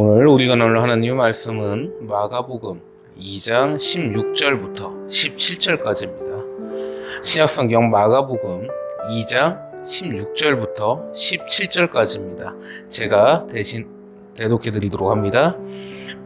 오늘 우리가 나눌 하나님의 말씀은 마가복음 2장 16절부터 17절까지입니다. 신약성경 마가복음 2장 16절부터 17절까지입니다. 제가 대신 대독해 드리도록 합니다.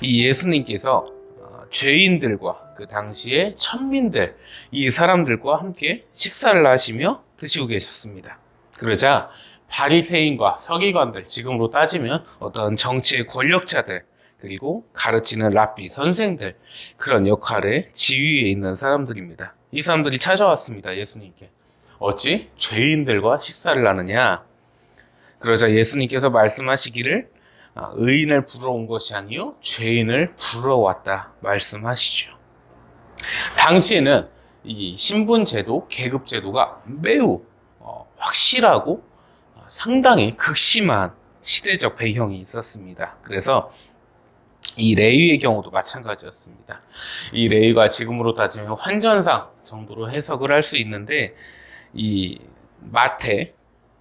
이 예수님께서 어, 죄인들과 그 당시의 천민들 이 사람들과 함께 식사를 하시며 드시고 계셨습니다. 그러자 바리새인과 서기관들 지금으로 따지면 어떤 정치의 권력자들 그리고 가르치는 랍비 선생들 그런 역할의 지위에 있는 사람들입니다. 이 사람들이 찾아왔습니다. 예수님께 어찌 죄인들과 식사를 하느냐? 그러자 예수님께서 말씀하시기를 아, 의인을 부르러 온 것이 아니요 죄인을 부르러 왔다 말씀하시죠. 당시에는 이 신분 제도, 계급 제도가 매우 어, 확실하고 어, 상당히 극심한 시대적 배경이 있었습니다. 그래서 이 레위의 경우도 마찬가지였습니다. 이 레위가 지금으로 따지면 환전상 정도로 해석을 할 수 있는데 이 마태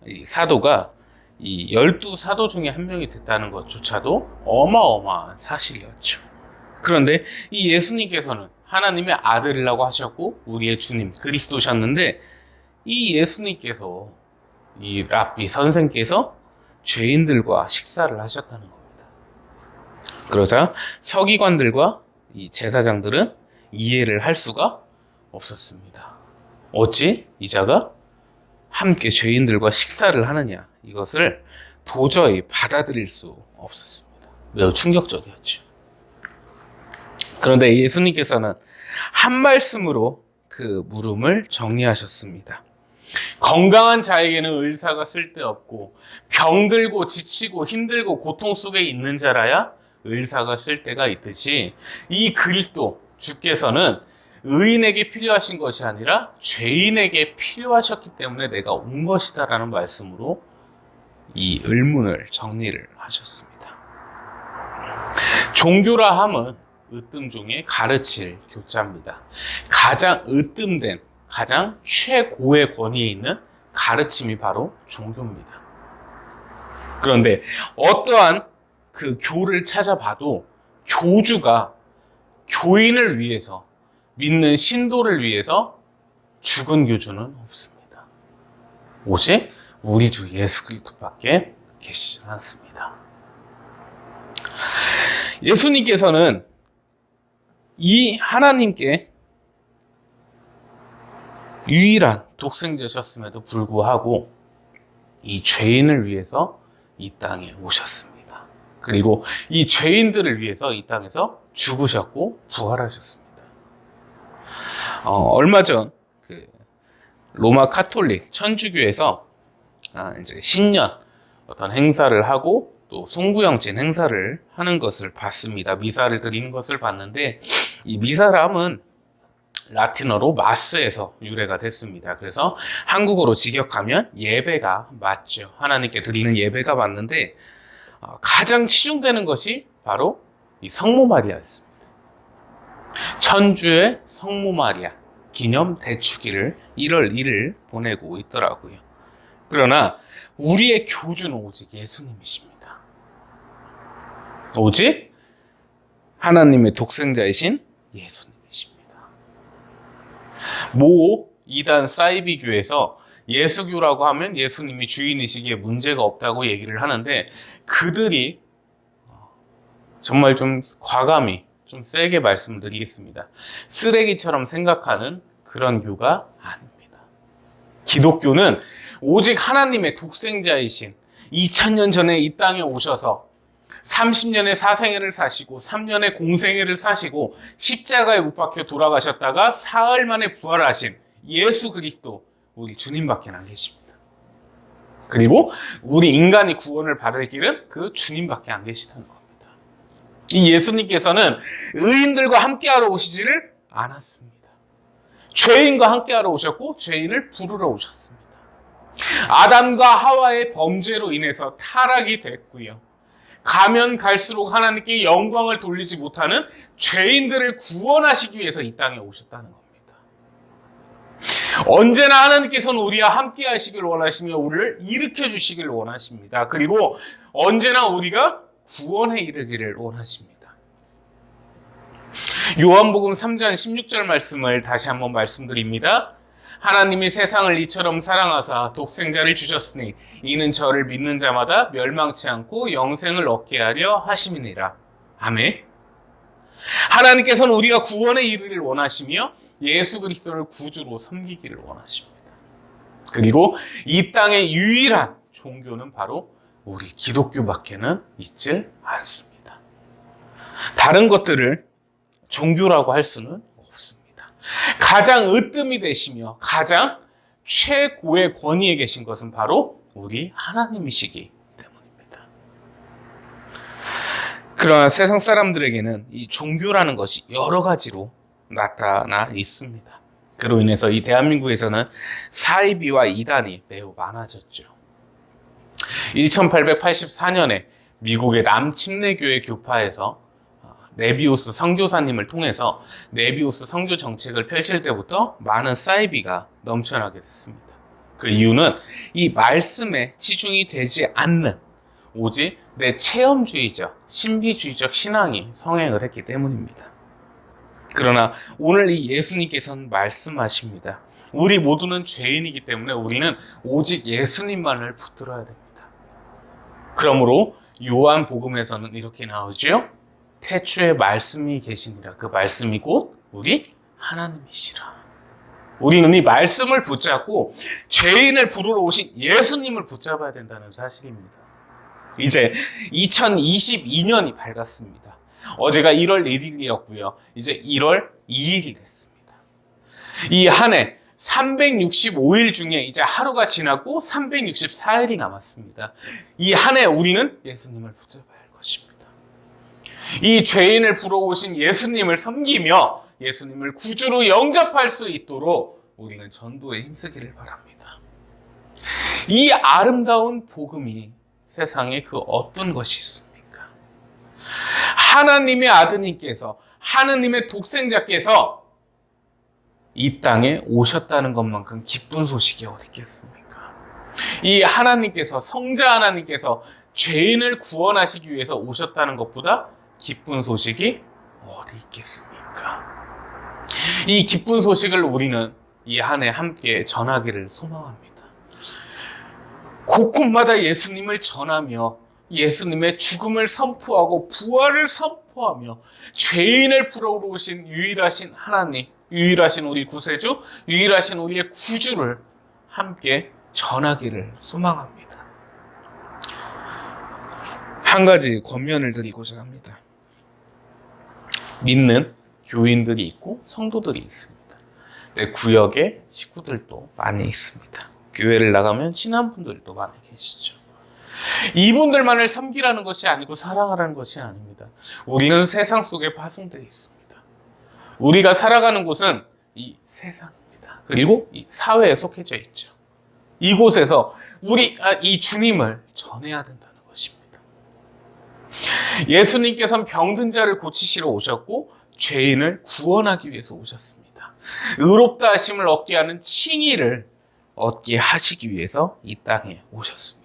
이 사도가 이 열두 사도 중에 한 명이 됐다는 것조차도 어마어마한 사실이었죠. 그런데 이 예수님께서는 하나님의 아들이라고 하셨고 우리의 주님 그리스도셨는데 이 예수님께서 이 랍비 선생께서 죄인들과 식사를 하셨다는 겁니다. 그러자 서기관들과 이 제사장들은 이해를 할 수가 없었습니다. 어찌 이자가 함께 죄인들과 식사를 하느냐 이것을 도저히 받아들일 수 없었습니다. 매우 충격적이었죠. 그런데 예수님께서는 한 말씀으로 그 물음을 정리하셨습니다. 건강한 자에게는 의사가 쓸데없고 병들고 지치고 힘들고 고통 속에 있는 자라야 의사가 쓸데가 있듯이 이 그리스도 주께서는 의인에게 필요하신 것이 아니라 죄인에게 필요하셨기 때문에 내가 온 것이다라는 말씀으로 이 의문을 정리를 하셨습니다. 종교라 함은 으뜸종의 가르칠 교자입니다. 가장 으뜸된, 가장 최고의 권위에 있는 가르침이 바로 종교입니다. 그런데 어떠한 그 교를 찾아봐도 교주가 교인을 위해서 믿는 신도를 위해서 죽은 교주는 없습니다. 오직 우리 주 예수 그리스도밖에 계시지 않습니다. 예수님께서는 이 하나님께 유일한 독생자셨음에도 불구하고 이 죄인을 위해서 이 땅에 오셨습니다. 그리고 이 죄인들을 위해서 이 땅에서 죽으셨고 부활하셨습니다. 어, 얼마 전 그 로마 카톨릭 천주교에서 아, 이제 신년 어떤 행사를 하고 또 송구영진 행사를 하는 것을 봤습니다. 미사를 드리는 것을 봤는데 이 미사람은 라틴어로 마스에서 유래가 됐습니다. 그래서 한국어로 직역하면 예배가 맞죠. 하나님께 드리는 예배가 맞는데 어, 가장 치중되는 것이 바로 이 성모 마리아였습니다. 천주의 성모 마리아 기념 대축일을 1월 1일 보내고 있더라고요. 그러나 우리의 교주는 오직 예수님이십니다. 오직 하나님의 독생자이신 예수님이십니다. 모 이단 사이비 교에서 예수교라고 하면 예수님이 주인이시기에 문제가 없다고 얘기를 하는데 그들이 정말 좀 과감히 좀 세게 말씀드리겠습니다. 쓰레기처럼 생각하는 그런 교가 아닙니다. 기독교는 오직 하나님의 독생자이신 2000년 전에 이 땅에 오셔서 30년의 사생애를 사시고 3년의 공생애를 사시고 십자가에 못 박혀 돌아가셨다가 사흘 만에 부활하신 예수 그리스도 우리 주님밖에 안 계십니다. 그리고 우리 인간이 구원을 받을 길은 그 주님밖에 안 계시다는 겁니다. 이 예수님께서는 의인들과 함께하러 오시지를 않았습니다. 죄인과 함께하러 오셨고 죄인을 부르러 오셨습니다. 아담과 하와의 범죄로 인해서 타락이 됐고요. 가면 갈수록 하나님께 영광을 돌리지 못하는 죄인들을 구원하시기 위해서 이 땅에 오셨다는 겁니다. 언제나 하나님께서는 우리와 함께 하시길 원하시며 우리를 일으켜 주시길 원하십니다. 그리고 언제나 우리가 구원에 이르기를 원하십니다. 요한복음 3장 16절 말씀을 다시 한번 말씀드립니다. 하나님이 세상을 이처럼 사랑하사 독생자를 주셨으니 이는 저를 믿는 자마다 멸망치 않고 영생을 얻게 하려 하심이니라. 아멘. 하나님께서는 우리가 구원에 이르기를 원하시며 예수 그리스도를 구주로 섬기기를 원하십니다. 그리고 이 땅의 유일한 종교는 바로 우리 기독교밖에는 있질 않습니다. 다른 것들을 종교라고 할 수는 없습니다. 가장 으뜸이 되시며 가장 최고의 권위에 계신 것은 바로 우리 하나님이시기 때문입니다. 그러나 세상 사람들에게는 이 종교라는 것이 여러 가지로 나타나 있습니다. 그로 인해서 이 대한민국에서는 사이비와 이단이 매우 많아졌죠. 1884년에 미국의 남침례교회 교파에서 네비우스 선교사님을 통해서 네비우스 선교 정책을 펼칠 때부터 많은 사이비가 넘쳐나게 됐습니다. 그 이유는 이 말씀에 치중이 되지 않는 오직 내 체험주의적, 신비주의적 신앙이 성행을 했기 때문입니다. 그러나 오늘 이 예수님께서는 말씀하십니다. 우리 모두는 죄인이기 때문에 우리는 오직 예수님만을 붙들어야 됩니다. 그러므로 요한 복음에서는 이렇게 나오죠. 태초에 말씀이 계시니라. 그 말씀이 곧 우리 하나님이시라. 우리는 이 말씀을 붙잡고 죄인을 부르러 오신 예수님을 붙잡아야 된다는 사실입니다. 이제 2022년이 밝았습니다. 어제가 1월 1일이었고요. 이제 1월 2일이 됐습니다. 이 한 해 365일 중에 이제 하루가 지났고 364일이 남았습니다. 이 한 해 우리는 예수님을 붙잡아야 할 것입니다. 이 죄인을 불어오신 예수님을 섬기며 예수님을 구주로 영접할 수 있도록 우리는 전도에 힘쓰기를 바랍니다. 이 아름다운 복음이 세상에 그 어떤 것이 있습니까? 하나님의 아드님께서 하나님의 독생자께서 이 땅에 오셨다는 것만큼 기쁜 소식이 어디 있겠습니까? 이 하나님께서 성자 하나님께서 죄인을 구원하시기 위해서 오셨다는 것보다 기쁜 소식이 어디 있겠습니까? 이 기쁜 소식을 우리는 이 한 해 함께 전하기를 소망합니다. 곳곳마다 예수님을 전하며 예수님의 죽음을 선포하고 부활을 선포하며 죄인을 불어오러 오신 유일하신 하나님, 유일하신 우리 구세주, 유일하신 우리의 구주를 함께 전하기를 소망합니다. 한 가지 권면을 드리고자 합니다. 믿는 교인들이 있고 성도들이 있습니다. 내 구역에 식구들도 많이 있습니다. 교회를 나가면 친한 분들도 많이 계시죠. 이분들만을 섬기라는 것이 아니고 사랑하라는 것이 아닙니다. 우리는 세상 속에 파송되어 있습니다. 우리가 살아가는 곳은 이 세상입니다. 그리고 이 사회에 속해져 있죠. 이곳에서 우리 아, 이 주님을 전해야 된다는 것입니다. 예수님께서는 병든 자를 고치시러 오셨고 죄인을 구원하기 위해서 오셨습니다. 의롭다 하심을 얻게 하는 칭의를 얻게 하시기 위해서 이 땅에 오셨습니다.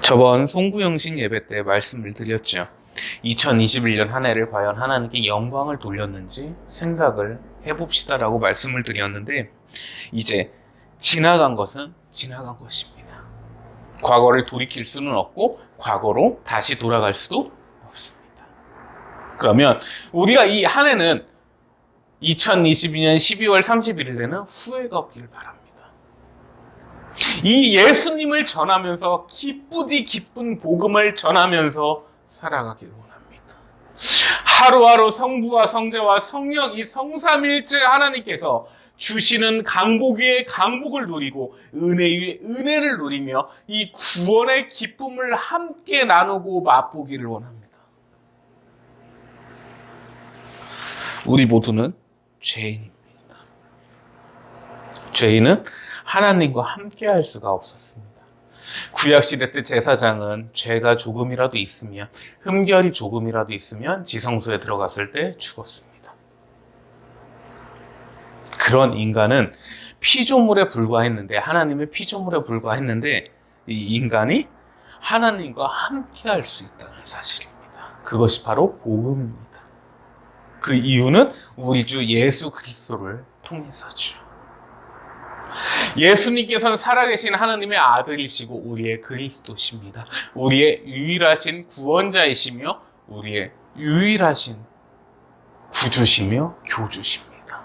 저번 송구영신 예배 때 말씀을 드렸죠. 2021년 한 해를 과연 하나님께 영광을 돌렸는지 생각을 해봅시다라고 말씀을 드렸는데 이제 지나간 것은 지나간 것입니다. 과거를 돌이킬 수는 없고 과거로 다시 돌아갈 수도 없습니다. 그러면 우리가 이 한 해는 2022년 12월 31일에는 후회가 없기를 바랍니다. 이 예수님을 전하면서 기쁘디 기쁜 복음을 전하면서 살아가길 원합니다. 하루하루 성부와 성자와 성령 이 성삼일째 하나님께서 주시는 강복 위에 강복을 누리고 은혜 위에 은혜를 누리며 이 구원의 기쁨을 함께 나누고 맛보기를 원합니다. 우리 모두는 죄인입니다. 죄인은 하나님과 함께 할 수가 없었습니다. 구약시대 때 제사장은 죄가 조금이라도 있으면, 흠결이 조금이라도 있으면 지성소에 들어갔을 때 죽었습니다. 그런 인간은 피조물에 불과했는데, 하나님의 피조물에 불과했는데, 이 인간이 하나님과 함께 할 수 있다는 사실입니다. 그것이 바로 복음입니다. 그 이유는 우리 주 예수 그리스도를 통해서죠. 예수님께서는 살아계신 하나님의 아들이시고 우리의 그리스도십니다. 우리의 유일하신 구원자이시며 우리의 유일하신 구주시며 교주십니다.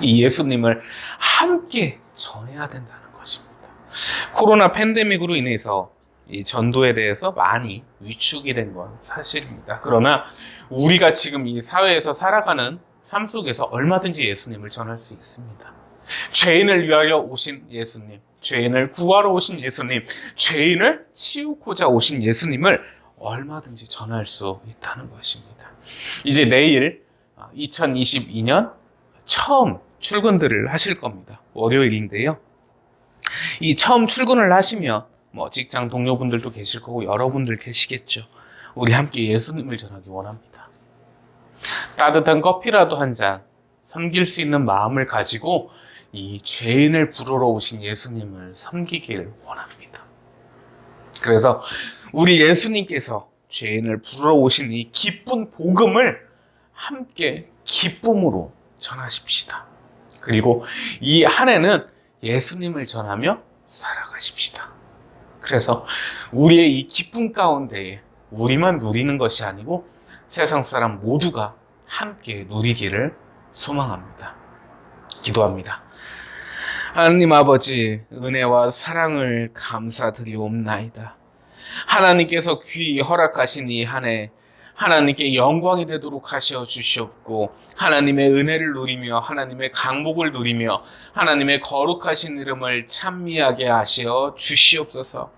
이 예수님을 함께 전해야 된다는 것입니다. 코로나 팬데믹으로 인해서 이 전도에 대해서 많이 위축이 된 건 사실입니다. 그러나 우리가 지금 이 사회에서 살아가는 삶 속에서 얼마든지 예수님을 전할 수 있습니다. 죄인을 위하여 오신 예수님, 죄인을 구하러 오신 예수님, 죄인을 치우고자 오신 예수님을 얼마든지 전할 수 있다는 것입니다. 이제 내일 2022년 처음 출근들을 하실 겁니다. 월요일인데요. 이 처음 출근을 하시면 뭐 직장 동료분들도 계실 거고 여러분들 계시겠죠. 우리 함께 예수님을 전하기 원합니다. 따뜻한 커피라도 한 잔 섬길 수 있는 마음을 가지고 이 죄인을 부르러 오신 예수님을 섬기길 원합니다. 그래서 우리 예수님께서 죄인을 부르러 오신 이 기쁜 복음을 함께 기쁨으로 전하십시다. 그리고 이 한 해는 예수님을 전하며 살아가십시다. 그래서 우리의 이 기쁨 가운데에 우리만 누리는 것이 아니고 세상 사람 모두가 함께 누리기를 소망합니다. 기도합니다. 하나님 아버지, 은혜와 사랑을 감사드리옵나이다. 하나님께서 귀히 허락하신 이 한 해, 하나님께 영광이 되도록 하셔 주시옵고, 하나님의 은혜를 누리며, 하나님의 강복을 누리며, 하나님의 거룩하신 이름을 찬미하게 하시어 주시옵소서.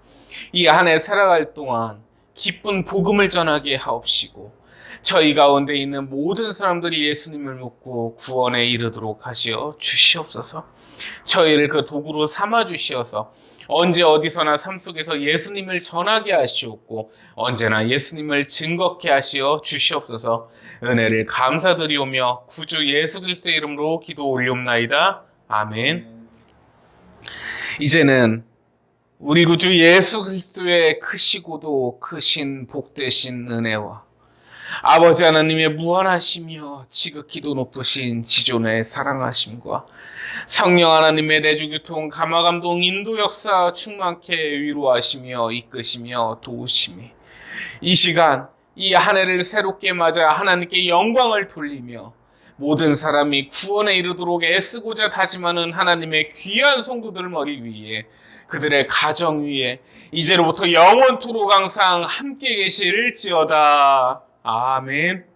이 한 해 살아갈 동안 기쁜 복음을 전하게 하옵시고, 저희 가운데 있는 모든 사람들이 예수님을 묻고 구원에 이르도록 하시어 주시옵소서. 저희를 그 도구로 삼아 주시어서 언제 어디서나 삶 속에서 예수님을 전하게 하시옵고 언제나 예수님을 증거케 하시어 주시옵소서. 은혜를 감사드리오며 구주 예수 그리스도의 이름으로 기도 올리옵나이다. 아멘. 이제는 우리 구주 예수 그리스도의 크시고도 크신 복되신 은혜와 아버지 하나님의 무한하시며 지극히도 높으신 지존의 사랑하심과 성령 하나님의 내주교통 감화감동 인도 역사 충만케 위로하시며 이끄시며 도우심이 이 시간 이 한 해를 새롭게 맞아 하나님께 영광을 돌리며 모든 사람이 구원에 이르도록 애쓰고자 다짐하는 하나님의 귀한 성도들 머리 위에 그들의 가정 위에 이제로부터 영원토록 항상 함께 계실지어다. 아멘.